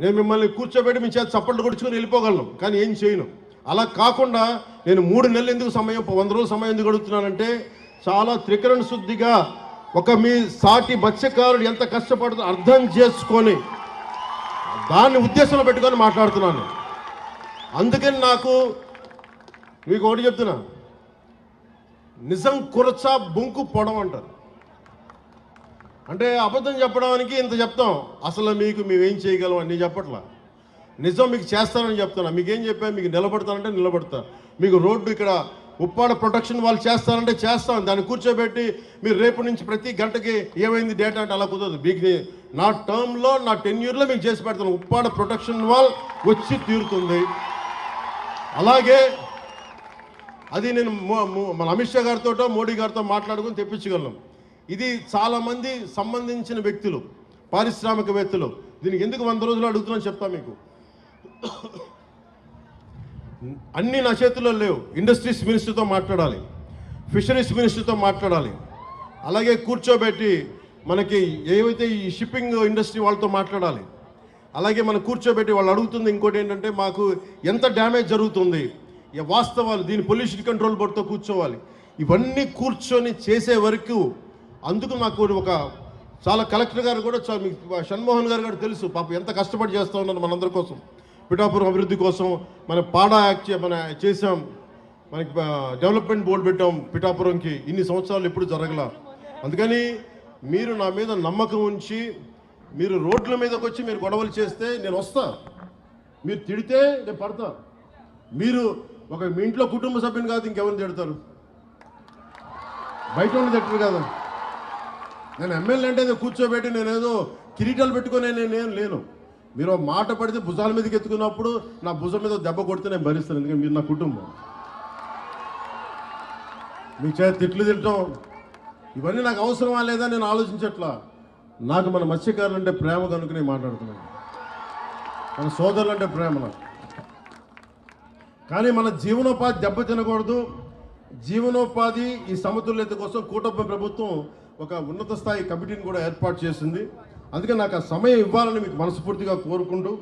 నేను మిమ్మల్ని కూర్చోబెట్టి మీ చేత చప్పట్లు కొడుచుకొని వెళ్ళిపోగలను కానీ ఏం చేయను. అలా కాకుండా నేను మూడు నెలలు ఎందుకు సమయం వంద రోజులు సమయం ఎందుకు అడుగుతున్నానంటే చాలా త్రికరణ శుద్ధిగా ఒక మీ సాటి మత్స్యకారుడు ఎంత కష్టపడుతుందో అర్థం చేసుకొని దాన్ని ఉద్దేశంలో పెట్టుకొని మాట్లాడుతున్నాను. అందుకని నాకు మీకు ఒకటి చెప్తున్నా. నిజం కురచ బొంకు పొడవు అంటారు అంటే అబద్ధం చెప్పడానికి ఇంత చెప్తాం. అసలు మీకు మేమేం చేయగలం అని చెప్పట్లా. నిజం మీకు చేస్తానని చెప్తున్నా. మీకేం చెప్పా? మీకు నిలబడతానంటే నిలబడతా. మీకు రోడ్డు ఇక్కడ ఉప్పాడ ప్రొటెక్షన్ వాళ్ళు చేస్తారంటే చేస్తాం. దాన్ని కూర్చోబెట్టి మీరు రేపు నుంచి ప్రతి గంటకి ఏమైంది డేటా అంటే అలా కుదరదు. మీకు నా టర్మ్లో నా టెన్యూర్లో మీకు చేసి పెడతాను ఉప్పాడ ప్రొటెక్షన్ వాల్ వచ్చి తీరుతుంది. అలాగే అది నేను మన అమిత్ షా గారితో మోడీ గారితో మాట్లాడుకుని తెప్పించగలను. ఇది చాలామంది సంబంధించిన వ్యక్తులు పారిశ్రామికవేత్తలు. దీనికి ఎందుకు వంద రోజులు అడుగుతున్నాను చెప్తా మీకు. అన్నీ నా చేతుల్లో లేవు. ఇండస్ట్రీస్ మినిస్టర్తో మాట్లాడాలి. ఫిషరీస్ మినిస్టర్తో మాట్లాడాలి. అలాగే కూర్చోబెట్టి మనకి ఏవైతే ఈ షిప్పింగ్ ఇండస్ట్రీ వాళ్ళతో మాట్లాడాలి అలాగే మనం కూర్చోబెట్టి వాళ్ళు అడుగుతుంది ఇంకోటి ఏంటంటే మాకు ఎంత డ్యామేజ్ జరుగుతుంది వాస్తవాలు దీని పొల్యూషన్ కంట్రోల్ బోర్డుతో కూర్చోవాలి. ఇవన్నీ కూర్చొని చేసే వరకు అందుకు నాకు ఒక చాలా కలెక్టర్ గారు కూడా మీకు షణ్మోహన్ గారు కూడా తెలుసు. పాప ఎంత కష్టపడి చేస్తూ ఉన్నారు మనందరి కోసం. పిఠాపురం అభివృద్ధి కోసం మన పాడా యాక్ట్ మన చేసాం మనకి డెవలప్మెంట్ బోర్డు పెట్టాం పిఠాపురంకి. ఇన్ని సంవత్సరాలు ఎప్పుడు జరగల. అందుకని మీరు నా మీద నమ్మకం ఉంచి మీరు రోడ్ల మీదకి వచ్చి మీరు గొడవలు చేస్తే నేను వస్తా. మీరు తిడితే నేను పడతా. మీరు ఒక మీ ఇంట్లో కుటుంబ సభ్యుని కాదు ఇంకెవరిని తిడతారు? బయట ఉండి తిట్టరు కదా. నేను ఎమ్మెల్యే అంటే కూర్చోబెట్టి కూర్చోబెట్టి నేనేదో కిరీటాలు పెట్టుకునే నేనేం లేను. మీరు మాట పడితే భుజాల మీదకి ఎత్తుకున్నప్పుడు నా భుజం మీద దెబ్బ కొడితే నేను భరిస్తాను ఎందుకంటే మీరు నా కుటుంబం. మీ చేత తిట్లు తిట్టడం ఇవన్నీ నాకు అవసరమా లేదా నేను ఆలోచించట్లా. నాకు మన మత్స్యకారులు అంటే ప్రేమ కనుక నేను మాట్లాడుతున్నాను. మన సోదరులు అంటే ప్రేమ నాకు. కానీ మన జీవనోపాధి దెబ్బ తినకూడదు. జీవనోపాధి ఈ సమతుల్యత కోసం కూటమి ప్రభుత్వం ఒక ఉన్నత స్థాయి కమిటీని కూడా ఏర్పాటు చేసింది. అందుకే నాకు ఆ సమయం ఇవ్వాలని మీకు మనస్ఫూర్తిగా కోరుకుంటూ